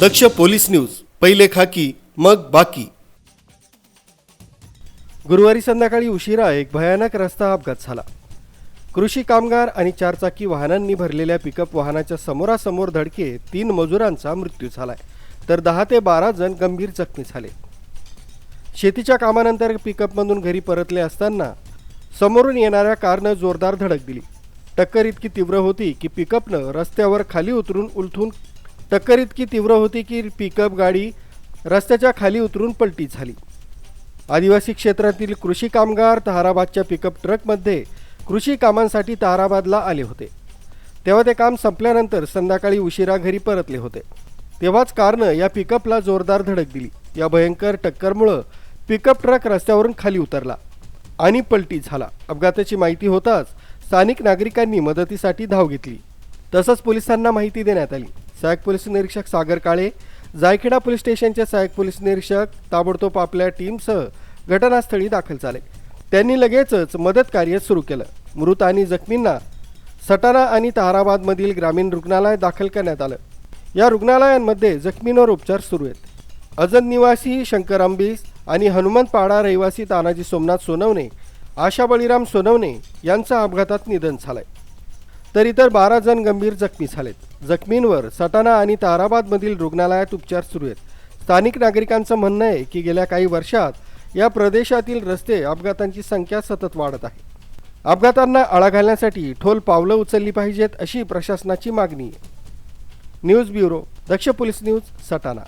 दक्ष police news पहिले खाकी मग बाकी. गुरुवारी संध्याकाळी उशिरा एक भयानक रस्ता अपघात झाला. कृषी कामगार आणि चारचाकी वाहनांनी भरलेल्या पिकअप वाहनाच्या समोरासमोर धडके तीन मजुरांचा मृत्यू झालाय तर दहा ते बारा जण गंभीर जखमी झाले. शेतीच्या कामानंतर पिकअपमधून घरी परतले असताना समोरून येणाऱ्या कारनं जोरदार धडक दिली. टक्कर इतकी तीव्र होती की पिकअपनं रस्त्यावर खाली उतरून उलथून टक्कर इतकी तीव्र होती की पिकअप गाडी रस्त्याच्या खाली उतरून पलटी झाली. आदिवासी क्षेत्रातील कृषी कामगार ताराबादच्या पिकअप ट्रकमध्ये कृषी कामांसाठी ताराबादला आले होते. तेव्हा ते काम संपल्यानंतर संध्याकाळी उशिरा घरी परतले होते. तेव्हाच कारनं या पिकअपला जोरदार धडक दिली. या भयंकर टक्करमुळं पिकअप ट्रक रस्त्यावरून खाली उतरला आणि पलटी झाला. अपघाताची माहिती होताच स्थानिक नागरिकांनी मदतीसाठी धाव घेतली. तसंच पोलिसांना माहिती देण्यात आली. सहाय्यक पोलीस निरीक्षक सागर काळे जायखेडा पोलीस स्टेशनचे सहाय्यक पोलीस निरीक्षक ताबडतोब आपल्या टीमसह घटनास्थळी दाखल झाले. त्यांनी लगेचच मदत कार्य सुरू केलं. मृत आणि जखमींना सटाणा आणि ताराबादमधील ग्रामीण रुग्णालय दाखल करण्यात आलं. या रुग्णालयांमध्ये जखमींवर उपचार सुरू आहेत. अजन निवासी शंकर अंबीस आणि हनुमंतपाडा रहिवासी तानाजी सोमनाथ सोनवणे आशा बळीराम सोनवणे यांचं अपघातात निधन झालंय. तर इतर बारा जण गंभीर जखमी झालेत. जखमींवर सटाणा आणि ताराबादमधील रुग्णालयात उपचार सुरू आहेत. स्थानिक नागरिकांचं म्हणणं आहे की गेल्या काही वर्षात या प्रदेशातील रस्ते अपघातांची संख्या सतत वाढत आहे. अपघातांना आळा घालण्यासाठी ठोल पावलं उचलली पाहिजेत अशी प्रशासनाची मागणी आहे. News bureau Daksh police news Satana.